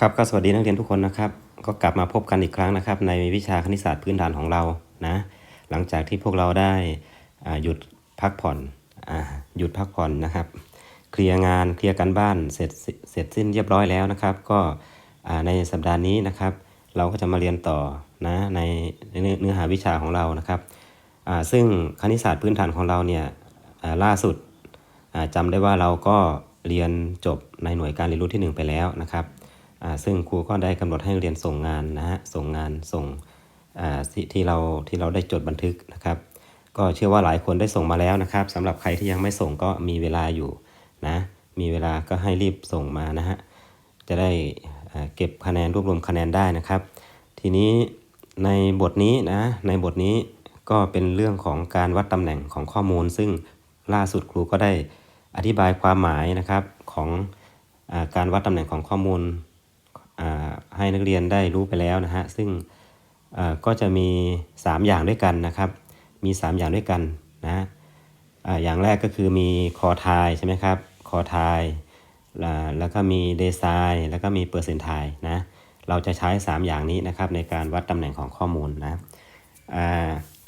ครับก็สวัสดีนักเรียนทุกคนนะครับ ก็กลับมาพบกันอีกครั้งนะครับ ในวิชาคณิตศาสตร์พื้นฐานของเรานะ หลังจากที่พวกเราได้หยุดพักผ่อนอหยุดพักผ่อนนะครับ เคลียร์งานเคลียร์การบ้านเสร็จเสร็จสิ้นเรียบร้อยแล้วนะครับ ก็ในสัปดาห์นี้นะครับ เราก็จะมาเรียนต่อนะในเนื้อหาวิชาของเรานะครับซึ่งคณิตศาสตร์พื้นฐานของเราเนี่ยล่าสุดอ่าจำได้ว่าเราก็เรียนจบในหน่วยการเรียนรู้ที่ 1 ไปแล้วนะครับ ซึ่งครูก็ได้กำหนดให้เรียนส่งงานนะฮะส่งงานส่งที่เราที่เราได้จดบันทึกนะครับ ก็เชื่อว่าหลายคนได้ส่งมาแล้วนะครับสำหรับใครที่ยังไม่ส่งก็มีเวลาอยู่นะมีเวลาก็ให้รีบส่งมานะฮะจะได้เก็บคะแนนรวบรวมคะแนนได้นะครับ ทีนี้ในบทนี้นะในบทนี้ก็เป็นเรื่องของการวัดตำแหน่งของข้อมูล ซึ่งล่าสุดครูก็ได้อธิบายความหมายนะครับของอการวัดตำแหน่งของข้อมูล ให้นักเรียนได้รู้ไปแล้วนะฮะซึ่งก็จะมี 3 อย่างด้วยกันนะครับ มี 3 อย่างด้วยกันนะอย่างแรกก็คือมีคอทายใช่ไหมครับคอทายแล้วก็มีเดซายแล้วก็มีเปอร์เซนต์ไทนะเราจะใช้ 3 อย่างนี้นะครับในการวัดตำแหน่งของข้อมูลนะ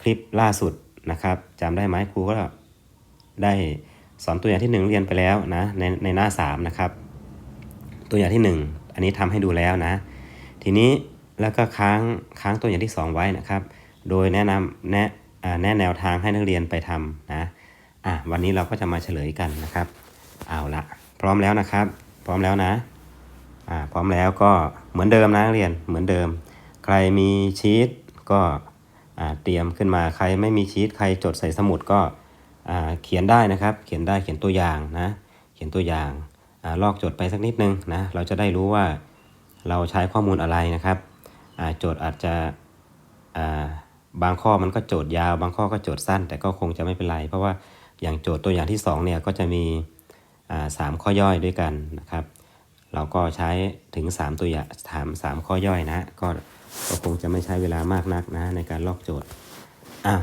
คลิปล่าสุดนะครับจำได้ไหมครูก็ได้สอนตัวอย่างที่ 1 เรียนไปแล้วนะในในหน้า 3 นะครับ ตัวอย่างที่ 1 อันนี้ทำให้ดูแล้วนะ ทีนี้แล้วก็ค้างค้างตัวอย่างที่ 2 ไว้นะครับ โดยแนะนำแนะแนะแนวทางให้นักเรียนไปทำนะอะวันนี้เราก็จะมาเฉลยกันนะครับ เอาละพร้อมแล้วนะครับ พร้อมแล้วนะอ่าพร้อมแล้วก็เหมือนเดิมนะนักเรียนเหมือนเดิม ใครมีชีตก็อ่าเตรียมขึ้นมาใครไม่มีชีตใครจดใส่สมุดก็อ่าเขียนได้นะครับ เขียนได้เขียนตัวอย่างนะ เขียนตัวอย่าง ลอกจดไปสักนิดนึงนะเราจะได้รู้ว่าเราใช้ข้อมูลอะไรนะครับโจทย์อาจจะบางข้อมันก็โจทย์ยาว บางข้อก็โจทย์สั้น แต่ก็คงจะไม่เป็นไร เพราะว่าอย่างโจทย์ตัวอย่างที่สองเนี่ยก็จะมีสามข้อย่อยด้วยกันนะครับ เราก็ใช้ถึง 3 ตัวอย่างถาม3ข้อย่อยนะก็ก็คงจะไม่ใช้เวลามากนักนะในการลอกโจทย์อะ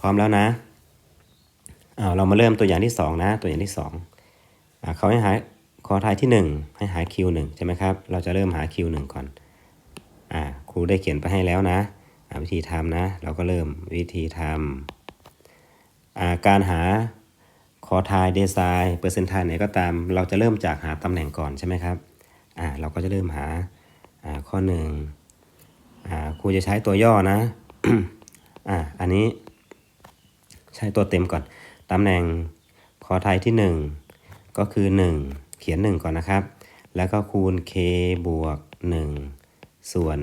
พร้อมแล้วนะอ้าวเรามาเริ่มตัวอย่างที่ 2 นะ ตัวอย่างที่2อะเขาให้หา ขอทายที่ 1 ให้หา Q1 ใช่ไหมครับ เราจะเริ่มหา Q1 ก่อน อ่า ครูได้เขียนไปให้แล้วนะ วิธีทำนะ เราก็เริ่มวิธีทำอ่า การหาคอทายเดซายเปอร์เซนต์ไทไหนก็ตาม เราจะเริ่มจากหาตำแหน่งก่อนใช่ไหมครับ อ่า เราก็จะเริ่มหา อ่า ข้อหนึ่งอ่า ครูจะใช้ตัวย่อนะ อ่า อันนี้ ใช้ตัวเต็มก่อน ตำแหน่งคอไทยที่ 1 ก็คือ 1 เขียน 1 ก่อนนะครับ แล้วก็คูณ k บวก 1 ส่วน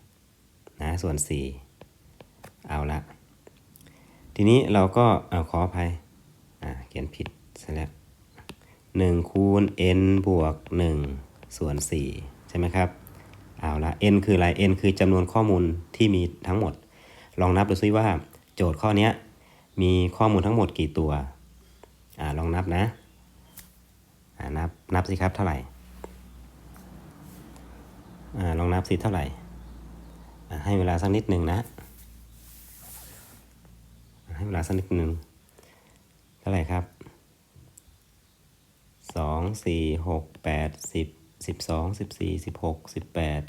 4นะส่วน 4 เอาละ ทีนี้เราก็เอาขออภัยอ่าเขียนผิดซะแล้วหนึ่งคูณ n บวก 1 ส่วน 4 ใช่ไหมครับ เอาละ n คืออะไร n คือจำนวนข้อมูลที่มีทั้งหมด ลองนับดูซิว่า โจทย์ข้อนี้มีข้อมูลทั้งหมดกี่ตัว อ่า ลองนับนะ นับนับสิครับเท่าไหร่ลองนับสิเท่าไหร่ ให้เวลาสักนิดหนึ่งนะ ให้เวลาสักนิดหนึ่งเท่าไหร่ครับสองสี่หกแปดสิบสิบสองสิบสี่สิบหกสิบแปด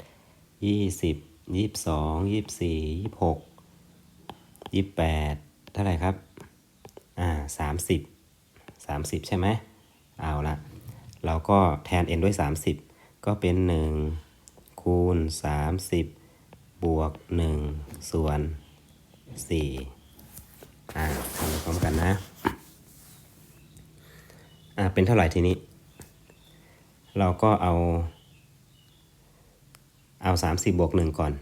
ยี่สิบยี่สิบสองยี่สิบสี่ยี่สิบหกยี่สิบแปดเท่าไหร่ครับ อ่าสามสิบสามสิบใช่ไหมเอาละ เราก็แทน n ด้วย 30 ก็เป็น 1 คูณ 30 บวก 1 ส่วน 4 อ่าทำพร้อมกันนะ อ่า เป็นเท่าไหร่ทีนี้ เราก็เอา เอา 30 บวก 1 ก่อน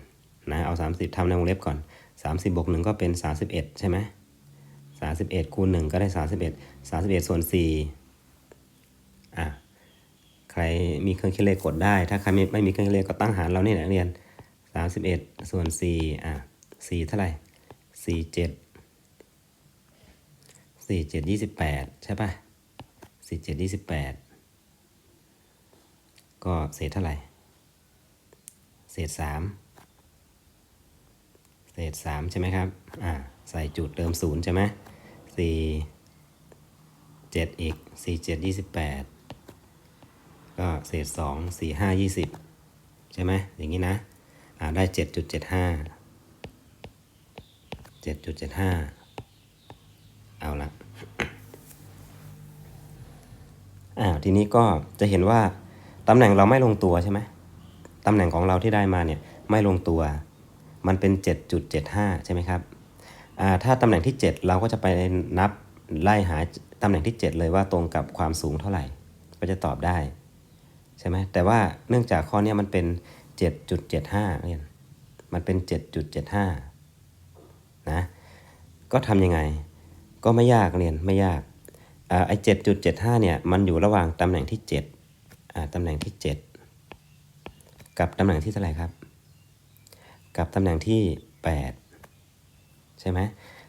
นะ เอา 30ทำในวงเล็บก่อน 30 บวก 1 ก็เป็น 31 ใช่ไหม31คูณ1ก็ได้ 31 31 ส่วน 4อะ ใครมีเครื่องคิดเลขกดได้ ถ้าใครไม่ไม่มีเครื่องคิดเลขก็ตั้งหารเรานี่แหละเรียน 31 ส่วน4อะ4เท่าไหร่4 7สี่เจ็ดยี่สิบแปดใช่ป่ะสี่เจ็ดยี่สิบแปดก็เศษเท่าไหร่ เศษสามเศษสามใช่ไหมครับ อ่า ใส่จุดเติมศูนย์ใช่ไหมสี่เจ็ดอีกสี่เจ็ดยี่สิบแปด ก็เศษสองสี่ห้ายี่สิบใช่ไหมอย่างนี้นะอ่าได้เจ็ดจุดเจ็ดห้าเจ็ดจุดเจ็ดห้าเอาละอ่าวทีนี้ก็จะเห็นว่าตำแหน่งเราไม่ลงตัวใช่ไหมตำแหน่งของเราที่ได้มาเนี่ยไม่ลงตัว มันเป็น 7.75 ใช่ไหมครับถ้าตำแหน่งที่ 7 เราก็จะไปนับไล่หาตำแหน่งที่ 7 เลยว่าตรงกับความสูงเท่าไหร่ ก็จะตอบได้ ใช่ไหมแต่ว่าเนื่องจากข้อนี้มันเป็น 7.75เนี่ยมันเป็น 7.75 นะ ก็ทำยังไง ก็ไม่ยากเรียนไม่ยากอไอ้เจ็ดจุดเจ็ดห้าเนี่ย มันอยู่ระหว่างตำแหน่งที่เจ็ดอ่าตำแหน่งที่เจ็ดกับตำแหน่งที่เท่าไหร่ครับ กับตำแหน่งที่แปดใช่ไหม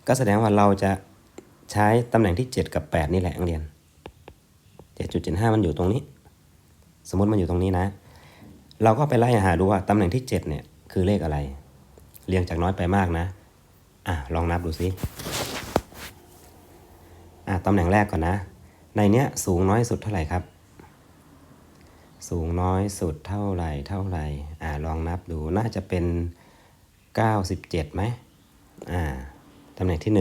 ก็แสดงว่าเราจะใช้ตำแหน่งที่7กับ8นี่แหละนักเรียน7.75มันอยู่ตรงนี้ สมมติมันอยู่ตรงนี้นะ เราก็ไปไล่หาดูว่าตำแหน่งที่7เนี่ยคือเลขอะไร เรียงจากน้อยไปมากนะ อะลองนับดูสิอะตำแหน่งแรกก่อนนะ ในเนี้ยสูงน้อยสุดเท่าไหร่ครับ สูงน้อยสุดเท่าไหร่เท่าไหร่อ่าลองนับดูน่าจะเป็น 97ไหมอ่าตำแหน่งที่ 1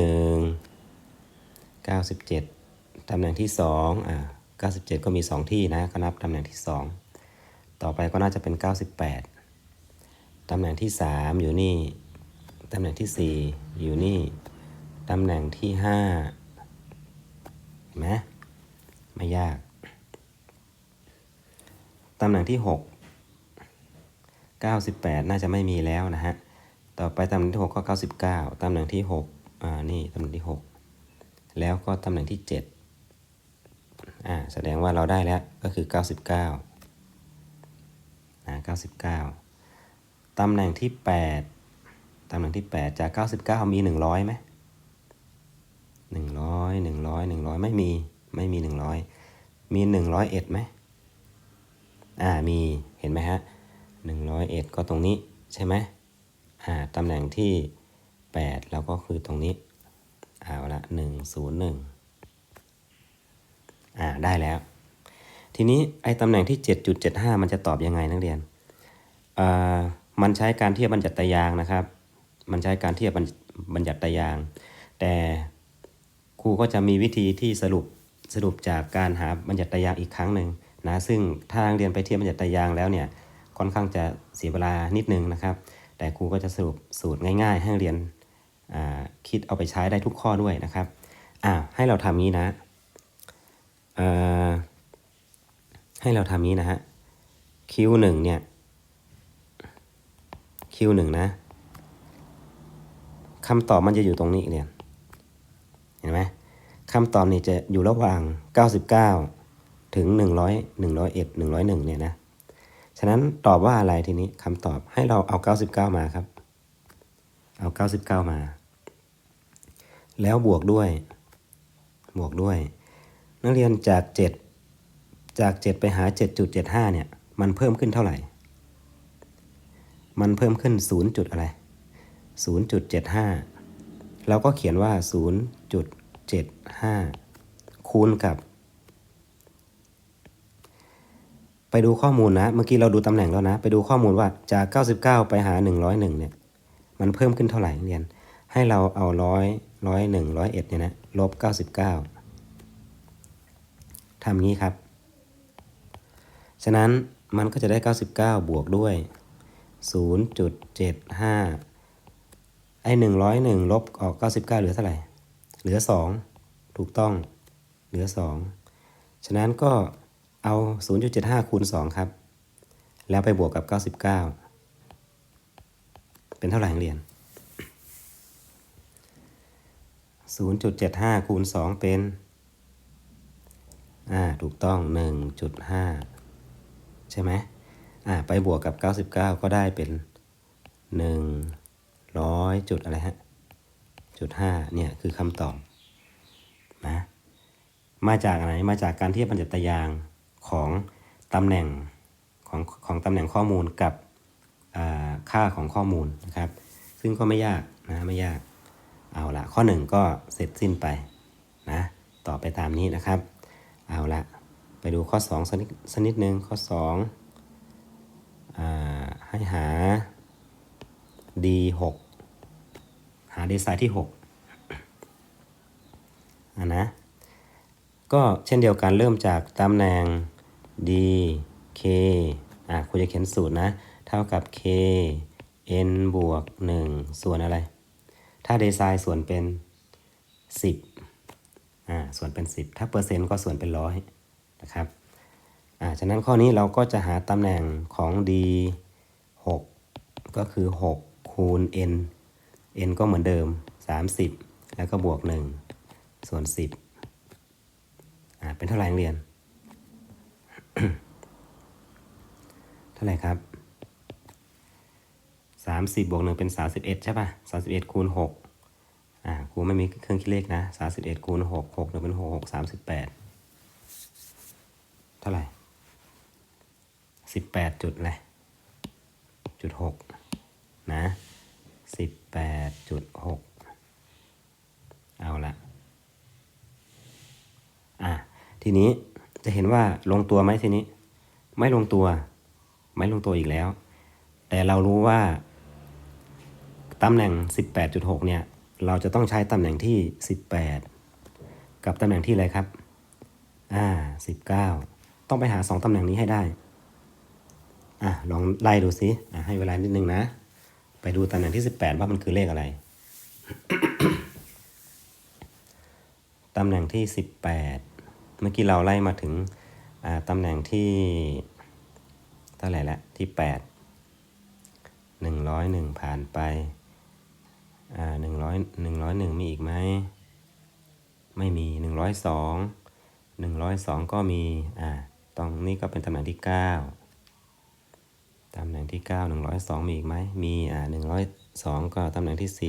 97ตำแหน่งที่2อ่า 97 ก็มี 2 ที่นะก็นับตำแหน่งที่ 2 ต่อไปก็น่าจะเป็น 98 ตำแหน่งที่ 3 อยู่นี่ ตำแหน่งที่ 4 อยู่นี่ ตำแหน่งที่5เห็นไหมไม่ยาก ตำแหน่งที่ 6 98 น่าจะไม่มีแล้วนะฮะ ต่อไปตำแหน่งที่ 6 ก็ 99 ตำแหน่งที่6อ่านี่ตำแหน่งที่ 6 แล้วก็ตำแหน่งที่ 7่แสดงว่าเราได้แล้วก็คือ 99นะ99 ตำแหน่งที่ 8 ตำแหน่งที่ 8 จาก 99 มี 100ไหม100 100 100 ไม่มีไม่มี 100 มี 101ไหมอ่ามีเห็นไหมฮะ 101 ก็ตรงนี้ใช่ไหมอ่าตำแหน่งที่ 8 แล้วก็คือตรงนี้ เอาละ 101 ได้แล้ว ทีนี้ไอ้ตำแหน่งที่ 7.75 มันจะตอบยังไงนักเรียนอ่ามันใช้การเทียบบรรจัตารางนะครับ มันใช้การเทียบบรรบรรจัตาราง แต่ครูก็จะมีวิธีที่สรุปสรุปจากการหาบรรยัตารางอีกครั้งหนึ่งนะซึ่งถ้านักเรียนไปเทียบบรรยัตารางแล้วเนี่ยค่อนข้างจะเสียเวลานิดนึงนะครับ แต่ครูก็จะสรุปสูตรง่ายๆ ให้นักเรียนคิดเอาไปใช้ได้ทุกข้อด้วยนะครับอ่าให้เราทำนี้นะ ให้เราทำนี้นะฮะ Q1 เนี่ย Q1 นะคำตอบมันจะอยู่ตรงนี้เรียนเห็นไหมคำตอบนี่จะอยู่ระหว่าง 99 ถึง 100 101 101เนี่ยนะฉะนั้นตอบว่าอะไรทีนี้คำตอบให้เราเอา 99 มาครับ เอา 99 มา แล้วบวกด้วย บวกด้วย นักเรียนจาก 7 จาก 7 ไปหา 7.75 เนี่ย มันเพิ่มขึ้นเท่าไหร่ มันเพิ่มขึ้น 0 จุดอะไร 0.75 เราก็เขียนว่า 0.75 คูณกับ ไปดูข้อมูลนะ เมื่อกี้เราดูตำแหน่งแล้วนะ ไปดูข้อมูลว่าจาก 99 ไปหา 101 เนี่ย มันเพิ่มขึ้นเท่าไหร่เรียน ให้เราเอาร้อยร้อยหนึ่งร้อยเอ็ดเนี่ยนะ ลบ 99 ทำงี้ครับ ฉะนั้นมันก็จะได้ 99 บวกด้วย 0.75 ไอ้หนึ่งร้อยหนึ่งลบออกเก้าสิบเหลือเท่าไหร่ เหลือสองถูกต้อง เหลือสองฉะนั้นก็เอาศูนย์จุดเจ็ดห้าคูณสองครับ แล้วไปบวกกับเก้าสิบเป็นเท่าไหร่นักเรียนศูนย์จุดเจ็ดห้าคูณสองเป็น อ่าถูกต้องหนึ่งจุดห้าใช่ไหมอ่าไปบวกกับเก้าสิบเก้าก็ได้เป็นหนึ่งร้อยจุดอะไรฮะจุดห้าเนี่ยคือคำตอบนะมาจากอะไรมาจากการเทียบบรรจัตารางของตำแหน่งของของตำแหน่งข้อมูลกับค่าของข้อมูลนะครับ ซึ่งก็ไม่ยากนะไม่ยากเอาละข้อหนึ่งก็เสร็จสิ้นไปนะต่อไปตามนี้นะครับ เอาละไปดูข้อ2สักนิดสักนิดนึงข้อ2อให้หา d 6 หา d ไซน์ที่6อะนะก็เช่นเดียวกันเริ่มจากตำแหน่ง d k อะคุณจะเขียนสูตรนะ เท่ากับ k n บวก 1 ส่วนอะไร ถ้า d ไซน์ส่วนเป็น 10 อ่าส่วนเป็น 10 ถ้าเปอร์เซ็นต์ก็ส่วนเป็นร้อยนะครับอ่าฉะนั้นข้อนี้เราก็จะหาตำแหน่งของ d 6ก็คือ 6 คูณ n n ก็เหมือนเดิม 30 แล้วก็บวก 1 ส่วน 10อ่าเป็นเท่าไหร่เรียน เท่าไหร่ครับ 30บวก 1 เป็น 31 ใช่ป่ะ 31 คูณ 6 อ่าครูไม่มีเครื่องคิดเลขนะ31คูณ6 6หนึ่งเป็น6 6 38เท่าไหร่18จุดเลยจุด6นะ18จุด6เอาละอะทีนี้จะเห็นว่าลงตัวไหมทีนี้ ไม่ลงตัว ไม่ลงตัวอีกแล้ว แต่เรารู้ว่าตำแหน่ง 18.6 เนี่ย เราจะต้องใช้ตำแหน่งที่ 18 กับตำแหน่งที่อะไรครับ อ่า 19 ต้องไปหา 2ตำแหน่งนี้ให้ได้ อะลองไล่ดูสิอะให้เวลานิดนึงนะ ไปดูตำแหน่งที่ 18 ว่ามันคือเลขอะไร ตำแหน่งที่ 18 เมื่อกี้เราไล่มาถึง อ่าตำแหน่งที่เท่าไหร่ละที่ 8 101 ผ่านไป อ่า100 101มีอีกไหมไม่มี102 102ก็มีอ่าตรงนี้ก็เป็นตำแหน่งที่9ตำแหน่งที่9 102มีอีกไหมมีอ่า102ก็ตำแหน่งที่10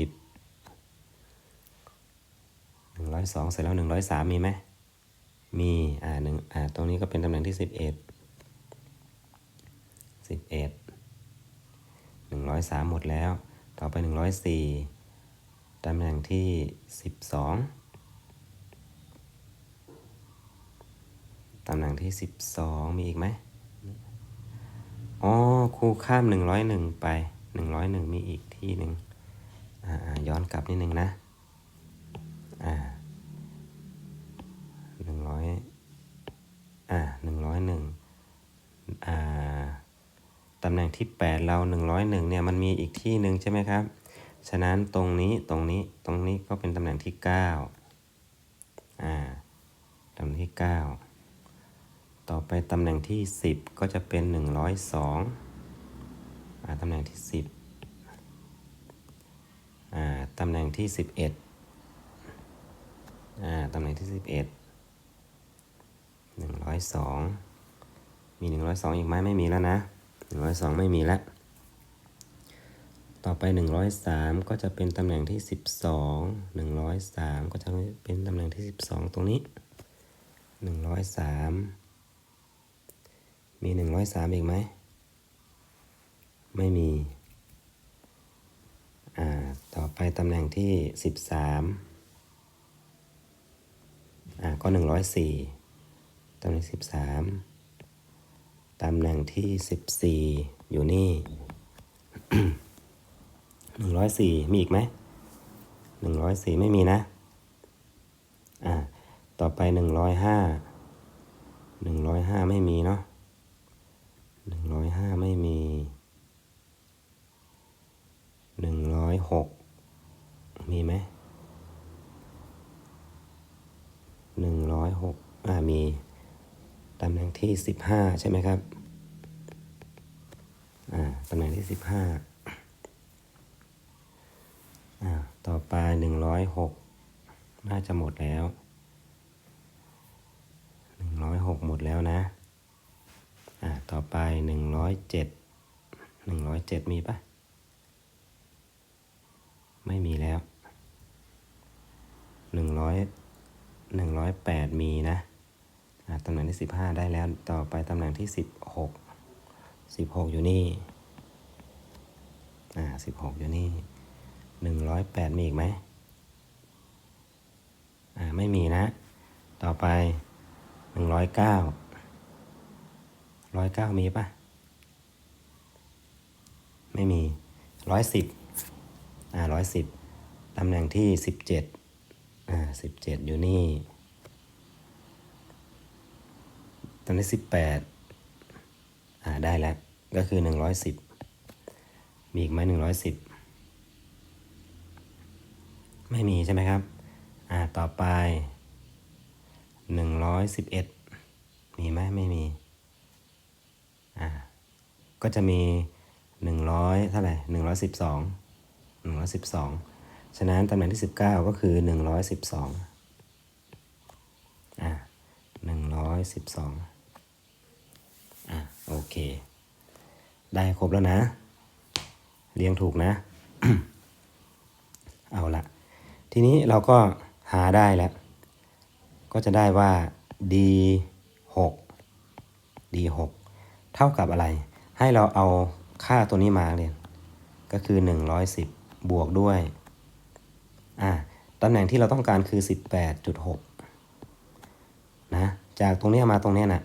102เสร็จแล้ว103มีไหมมีอ่าหนึ่งอ่าตรงนี้ก็เป็นตำแหน่งที่11 11 103หมดแล้ว ต่อไป104 ตำแหน่งที่ 12 ตำแหน่งที่ 12 มีอีกไหมอ๋อครูข้าม 101 ไป 101 มีอีกที่หนึ่งอ่าย้อนกลับนิดนึงนะอ่าหนึ่งร้อยอ่าหนึ่งร้อยหนึ่งอ่าตำแหน่งที่แปดเราหนึ่งร้อยหนึ่งเนี่ยมันมีอีกที่หนึ่งใช่ไหมครับ ฉะนั้นตรงนี้ตรงนี้ตรงนี้ก็เป็นตำแหน่งที่เก้าอ่าตำแหน่งที่เก้าต่อไปตำแหน่งที่สิบก็จะเป็นหนึ่งร้อยสองอ่าตำแหน่งที่สิบอ่าตำแหน่งที่สิบเอ็ดอ่าตำแหน่งที่สิบเอ็ดหนึ่งร้อยสองมีหนึ่งร้อยสองอีกไหมไม่มีแล้วนะหนึ่งร้อยสองไม่มีแล้ว ต่อไปหนึ่งร้อยสามก็จะเป็นตำแหน่งที่สิบสองหนึ่งร้อยสามก็จะเป็นตำแหน่งที่สิบสองตรงนี้หนึ่งร้อยสามมีหนึ่งร้อยสามอีกไหม ไม่มี อ่า ต่อไปตำแหน่งที่สิบสามอ่า ก็หนึ่งร้อยสี่ตำแหน่งสิบสามตำแหน่งที่สิบสี่อยู่นี่ หนึ่งร้อยสี่มีอีกไหมหนึ่งร้อยสี่ไม่มีนะ อ่า ต่อไปหนึ่งร้อยห้าหนึ่งร้อยห้าไม่มีเนาะหนึ่งร้อยห้าไม่มีหนึ่งร้อยหกมีไหมหนึ่งร้อยหกอ่ามีตำแหน่งที่สิบห้าใช่ไหมครับ อ่าตำแหน่งที่สิบห้าอ่า ต่อไปหนึ่งร้อยหกน่าจะหมดแล้วหนึ่งร้อยหกหมดแล้วนะ อ่า ต่อไปหนึ่งร้อยเจ็ดหนึ่งร้อยเจ็ดมีปะไม่มีแล้วหนึ่งร้อยหนึ่งร้อยแปดมีนะ อ่า ตำแหน่งที่สิบห้าได้แล้ว ต่อไปตำแหน่งที่สิบหกสิบหกอยู่นี่ อ่าสิบหกอยู่นี่ หนึ่งร้อยแปดมีอีกไหมอ่าไม่มีนะ ต่อไปหนึ่งร้อยเก้าร้อยเก้ามีปะไม่มีร้อยสิบอ่าร้อยสิบตำแหน่งที่สิบเจ็ดอ่าสิบเจ็ดอยู่นี่ตำแหน่งสิบแปดอ่าได้แล้ว ก็คือหนึ่งร้อยสิบมีอีกไหมหนึ่งร้อยสิบ ไม่มีใช่ไหมครับ อ่า ต่อไปหนึ่งร้อยสิบเอ็ดมีไหมไม่มี อ่า ก็จะมีหนึ่งร้อยเท่าไหร่หนึ่งร้อยสิบสองหนึ่งร้อยสิบสองฉะนั้นตำแหน่งที่สิบเก้าก็คือหนึ่งร้อยสิบสองอ่าหนึ่งร้อยสิบสองอ่า โอเค ได้ครบแล้วนะ เรียงถูกนะ เอาละ ทีนี้เราก็หาได้แล้ว ก็จะได้ว่า d 6 d 6เท่ากับอะไร ให้เราเอาค่าตัวนี้มาเรียนก็คือ 110 บวกด้วย อ่าตำแหน่งที่เราต้องการคือ 18.6 นะ จากตรงนี้มาตรงนี้นะ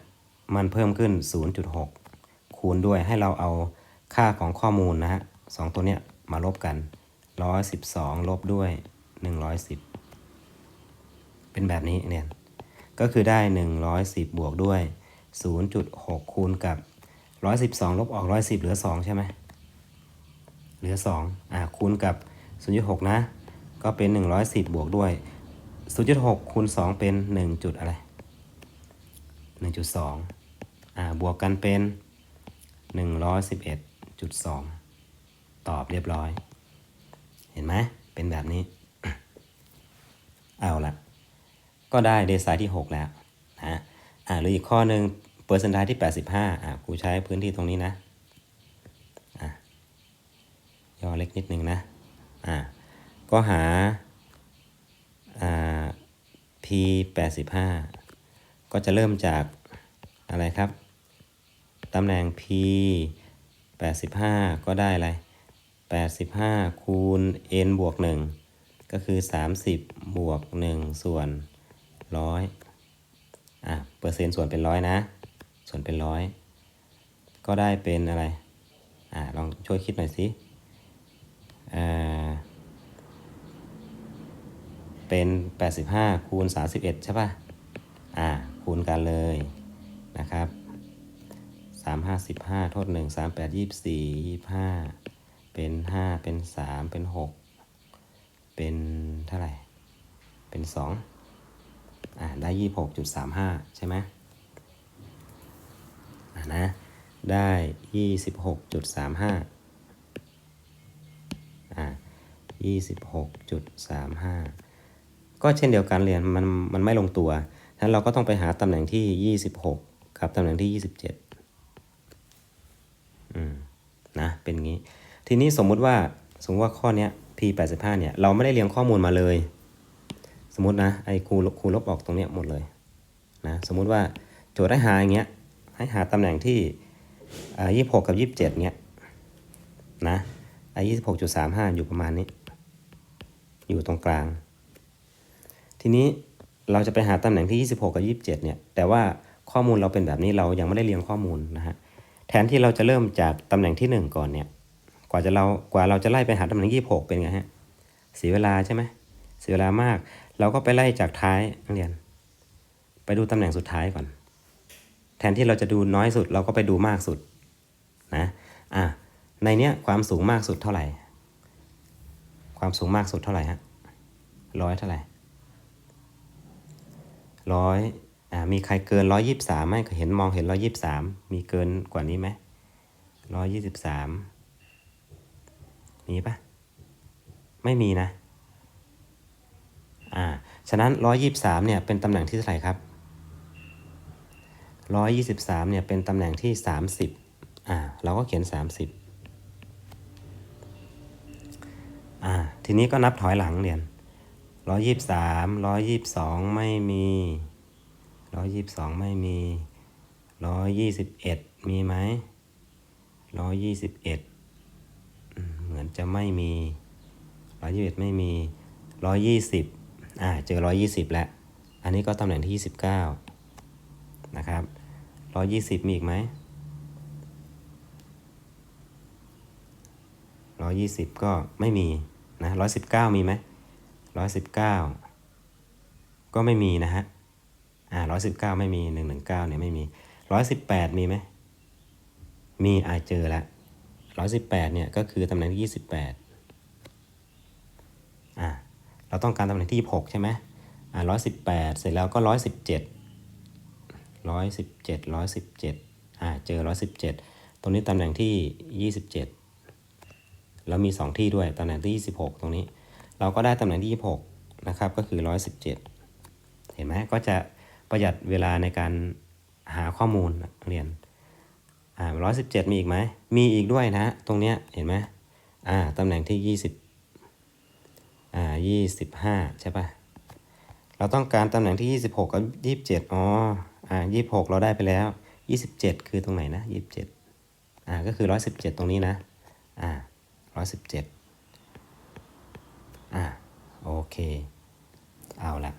มันเพิ่มขึ้น 0.6 คูณด้วยให้เราเอาค่าของข้อมูลนะฮะสองตัวเนี้ยมาลบกัน 112 ลบด้วย 110 เป็นแบบนี้เนี่ย ก็คือได้ 110 บวกด้วย 0.6 คูณกับ 112 ลบออก 110 เหลือ 2 ใช่ไหม เหลือ 2 อ่าคูณกับ 0.6 นะ ก็เป็น 110 บวกด้วย 0.6 คูณ 2 เป็น 1 จุดอะไร 1.2 อ่า บวกกันเป็น 111.2 ตอบเรียบร้อย เห็นไหม เป็นแบบนี้ เอาละก็ได้เดซายที่ 6 แล้วนะอ่าหรืออีกข้อหนึ่งเปอร์เซนต์ไทที่ 85อ่ากูใช้พื้นที่ตรงนี้นะอะย่อเล็กนิดนึงนะอ่าก็หาอ่า p 85ก็จะเริ่มจากอะไรครับ ตำแหน่ง p 85 ก็ได้อะไร 85 คูณ n บวก 1 ก็คือ 30 บวก 1 ส่วนร้อยอะ เปอร์เซ็นต์ส่วนเป็นร้อยนะ ส่วนเป็นร้อย ก็ได้เป็นอะไร อะ ลองช่วยคิดหน่อยสิอ่าเป็น 85 คูณ 31 ใช่ป่ะ อ่า คูณกันเลยนะครับ 3 5 15 โทษ 1 3 8 24 25 เป็น 5 เป็น 3 เป็น 6 เป็นเท่าไหร่ เป็น2อ่าได้26.35ใช่ไหมอ่านะ ได้26.35อ่า26.35ก็เช่นเดียวกันเรียนมันมันไม่ลงตัวฉะนั้นเราก็ต้องไปหาตำแหน่งที่26กับตำแหน่งที่27อืมนะเป็นงี้ ทีนี้สมมุติว่าสมมติว่าข้อเนี้ย p 85 เนี่ยเราไม่ได้เรียงข้อมูลมาเลย สมมตินะไอ้ครูครูลบออกตรงเนี้ยหมดเลยนะสมมุติว่าโจทย์ให้หาอย่างเงี้ยให้หาตำแหน่งที่อ่า26กับ27เจ็ดเงี้ยนะไอ้26.35อยู่ประมาณนี้ อยู่ตรงกลาง ทีนี้เราจะไปหาตำแหน่งที่ 26 กับ 27 เนี่ย แต่ว่าข้อมูลเราเป็นแบบนี้เรายังไม่ได้เรียงข้อมูลนะฮะ แทนที่เราจะเริ่มจากตำแหน่งที่ 1 ก่อนเนี่ย กว่าจะเรากว่าเราจะไล่ไปหาตำแหน่ง26เป็นไงฮะเสียเวลาใช่ไหมเสียเวลามาก เราก็ไปไล่จากท้ายนักเรียน ไปดูตำแหน่งสุดท้ายก่อน แทนที่เราจะดูน้อยสุด เราก็ไปดูมากสุดนะอะในเนี้ยความสูงมากสุดเท่าไหร่ ความสูงมากสุดเท่าไหร่ฮะร้อยเท่าไหร่ร้อยอ่ามีใครเกินร้อยยี่สิบสามไหมเห็นมองเห็นร้อยยี่สิบสามมีเกินกว่านี้ไหมร้อยยี่สิบสาม มีปะไม่มีนะ อ่า ฉะนั้นร้อยยี่สิบสามเนี่ย เป็นตำแหน่งที่เท่าไหร่ครับร้อยยี่สิบสามเนี่ย เป็นตำแหน่งที่สามสิบอ่า เราก็เขียนสามสิบอ่า ทีนี้ก็นับถอยหลังเรียนร้อยยี่สามร้อยยี่สองไม่มีร้อยยี่สองไม่มีร้อยยี่สิบเอ็ดมีไหมร้อยยี่สิบ เหมือนจะไม่มีร้อยยี่สิบไม่มีร้อยยี่สิบอ่าเจอร้อยยี่สิบแล้ว อันนี้ก็ตำแหน่งที่ยี่สิบเก้านะครับร้อยยี่สิบมีอีกไหมร้อยยี่สิบก็ไม่มีนะร้อยสิบเก้ามีไหมร้อยสิบเก้าก็ไม่มีนะฮะอ่าร้อยสิบเก้าไม่มีหนึ่งหนึ่งเก้าเนี่ยไม่มีร้อยสิบแปดมีไหมมีอาเจอแล้ว ร้อยสิบแปดเนี่ยก็คือตำแหน่งที่ยี่สิบแปดอ่าเราต้องการตำแหน่งที่หกใช่ไหมอ่าร้อยสิบแปดเสร็จแล้วก็ร้อยสิบเจ็ดร้อยสิบเจ็ดร้อยสิบเจ็ดอ่าเจอร้อยสิบเจ็ดตรงนี้ตำแหน่งที่ยี่สิบเจ็ดแล้วมี 2 ที่ด้วยตำแหน่งที่ 26 ตรงนี้ เราก็ได้ตำแหน่งที่ 26 นะครับก็คือ 117 เห็นไหมก็จะประหยัดเวลาในการหาข้อมูลนักเรียน อ่า117มีอีกไหม มีอีกด้วยนะ ตรงเนี้ยเห็นไหมอ่าตำแหน่งที่20อ่า25ใช่ปะเราต้องการตำแหน่งที่26กับ27อ๋อ อ่า26เราได้ไปแล้ว27คือตรงไหนนะ27อ่าก็คือ117ตรงนี้นะ อ่าร้อยสิบเจ็ดอ่าโอเค เอาละ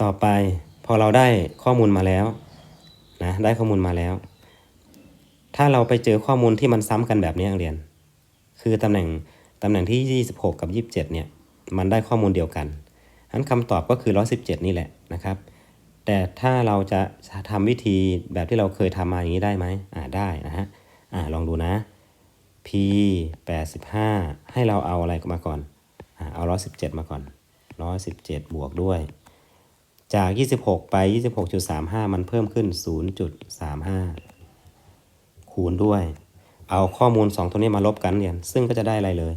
ต่อไปพอเราได้ข้อมูลมาแล้ว นะได้ข้อมูลมาแล้ว ถ้าเราไปเจอข้อมูลที่มันซ้ำกันแบบนี้นักเรียน คือตำแหน่งตำแหน่งที่ 26 กับ 27 เนี่ย มันได้ข้อมูลเดียวกันฉะนั้นคำตอบก็คือ 117 นี่แหละนะครับ แต่ถ้าเราจะทำวิธีแบบที่เราเคยทำมาอย่างนี้ได้ไหมอ่าได้นะฮะ อ่าลองดูนะ p 85 ให้เราเอาอะไรมาก่อน อ่าเอา 117 มาก่อน 117 บวกด้วย จาก 26 ไป 26.35 มันเพิ่มขึ้น 0.35 คูณด้วย เอาข้อมูล 2 ตัวนี้มาลบกันเรียน ซึ่งก็จะได้อะไรเลย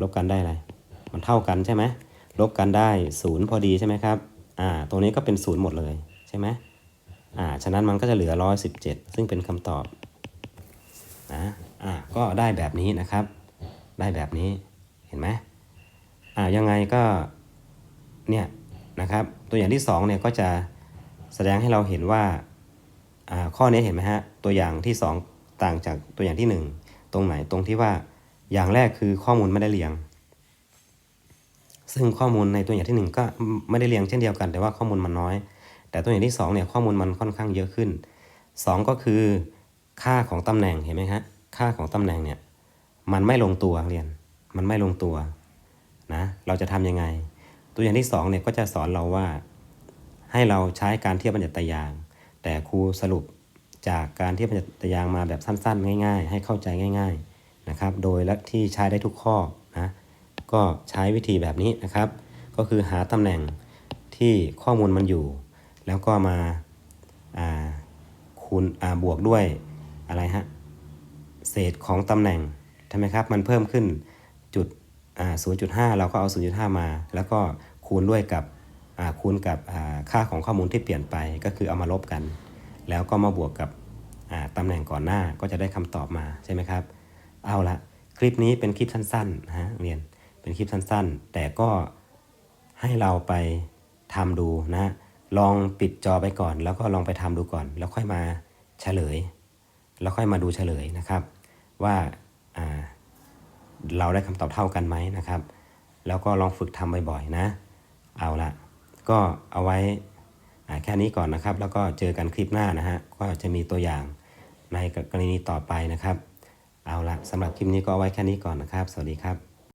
ลบกันได้อะไร มันเท่ากันใช่ไหม ลบกันได้ 0 พอดีใช่ไหมครับ อ่า ตรงนี้ก็เป็น 0 หมดเลยใช่ไหมอ่า ฉะนั้นมันก็จะเหลือ 117 ซึ่งเป็นคำตอบนะอ่า ก็ได้แบบนี้นะครับ ได้แบบนี้ เห็นไหมอ่า ยังไงก็เนี่ย นะครับ ตัวอย่างที่2เนี่ยก็จะแสดงให้เราเห็นว่าข้อนี้เห็นไหมฮะตัวอย่างที่ 2 ต่างจากตัวอย่างที่ 1 ตรงไหนตรงที่ว่าอย่างแรกคือข้อมูลไม่ได้เรียง ซึ่งข้อมูลในตัวอย่างที่ 1 ก็ไม่ได้เรียงเช่นเดียวกัน แต่ว่าข้อมูลมันน้อย แต่ตัวอย่างที่2เนี่ยข้อมูลมันค่อนข้างเยอะขึ้น 2 ก็คือ ค่าของตำแหน่งเห็นไหมฮะค่าของตำแหน่งเนี่ยมันไม่ลงตัวเรียน มันไม่ลงตัวนะเราจะทำยังไง ตัวอย่างที่2เนี่ยก็จะสอนเราว่า ให้เราใช้การเทียบบรรยัตยาง แต่ครูสรุปจากการเทียบบรรยัตยางมาแบบสั้นๆ ง่าย ๆ ให้เข้าใจง่าย ๆนะครับ โดยและที่ใช้ได้ทุกข้อนะก็ใช้วิธีแบบนี้นะครับ ก็คือหาตำแหน่งที่ข้อมูลมันอยู่ แล้วก็มาาคูณาบวกด้วยอะไรฮะเศษของตำแหน่งใช่ไหมครับ มันเพิ่มขึ้น 0.5 เราก็เอา 0.5 มา แล้วก็คูณด้วยกับคูณกับค่าของข้อมูลที่เปลี่ยนไปก็คือเอามาลบกัน แล้วก็มาบวกกับตำแหน่งก่อนหน้าก็จะได้คำตอบมาใช่ไหมครับ เอาละคลิปนี้เป็นคลิปสั้นๆนะฮะเรียนเป็นคลิปสั้นๆ แต่ก็ให้เราไปทำดูนะลองปิดจอไปก่อน แล้วก็ลองไปทำดูก่อน แล้วค่อยมาเฉลย แล้วค่อยมาดูเฉลยนะครับ ว่า เราได้คำตอบเท่ากันไหมนะครับ แล้วก็ลองฝึกทำบ่อยๆนะ เอาละก็เอาไว้แค่นี้ก่อนนะครับ แล้วก็เจอกันคลิปหน้านะฮะก็จะมีตัวอย่างในกรณีต่อไปนะครับ เอาละสำหรับคลิปนี้ก็เอาไว้แค่นี้ก่อนนะครับ สวัสดีครับ